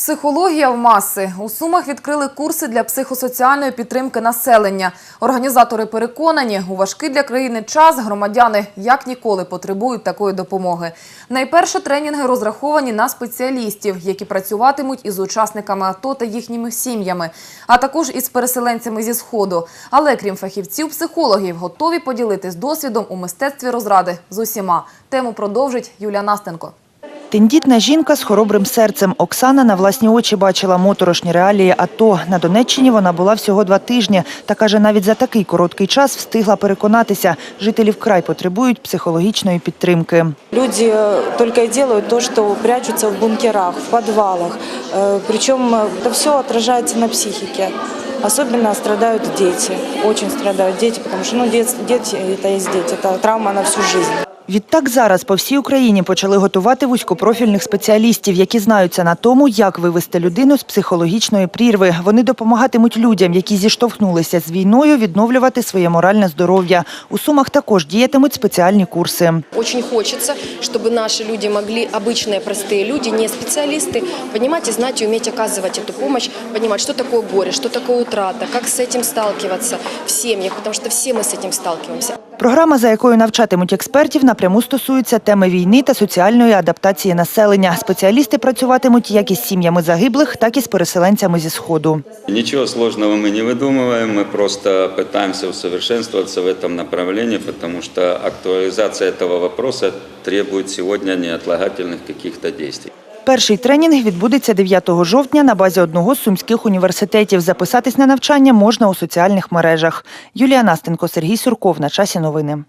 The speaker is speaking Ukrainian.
Психологія в маси. У Сумах відкрили курси для психосоціальної підтримки населення. Організатори переконані, у важкий для країни час громадяни як ніколи потребують такої допомоги. Найперше тренінги розраховані на спеціалістів, які працюватимуть із учасниками АТО та їхніми сім'ями, а також із переселенцями зі Сходу. Але крім фахівців-психологів, готові поділитись досвідом у мистецтві розради з усіма. Тему продовжить Юлія Настенко. Тендітна жінка з хоробрим серцем. Оксана на власні очі бачила моторошні реалії АТО. На Донеччині вона була всього два тижні. Та каже, навіть за такий короткий час встигла переконатися, жителі вкрай потребують психологічної підтримки. Люди э, только и делают то, что прячутся в бункерах, в подвалах. Э, Причем э, это все отражается на психике. Особенно страдают дети, очень страдают дети, потому что ну, дет- дети – это есть дети, это травма на всю жизнь. Відтак зараз по всій Україні почали готувати вузькопрофільних спеціалістів, які знаються на тому, як вивести людину з психологічної прірви. Вони допомагатимуть людям, які зіштовхнулися з війною, відновлювати своє моральне здоров'я. У Сумах також діятимуть спеціальні курси. Очень хочется, чтобы наши люди могли, обычные простые люди, не специалисты, понимать и знать и уметь оказывать эту помощь, понимать, что такое горе, что такое утрата, как с этим сталкиваться в семьях, потому что все мы с этим сталкиваемся. Програма, за якою навчатимуть експертів, напряму стосується теми війни та соціальної адаптації населення. Спеціалісти працюватимуть як із сім'ями загиблих, так і з переселенцями зі Сходу. Ничего сложного мы не выдумываем, мы просто пытаемся усовершенствоваться в этом направлении, потому что актуализация этого вопроса требует сегодня неотлагательных каких-то действий. Перший тренінг відбудеться 9 жовтня на базі одного з сумських університетів. Записатись на навчання можна у соціальних мережах. Юлія Настенко, Сергій Сурков. На часі новини.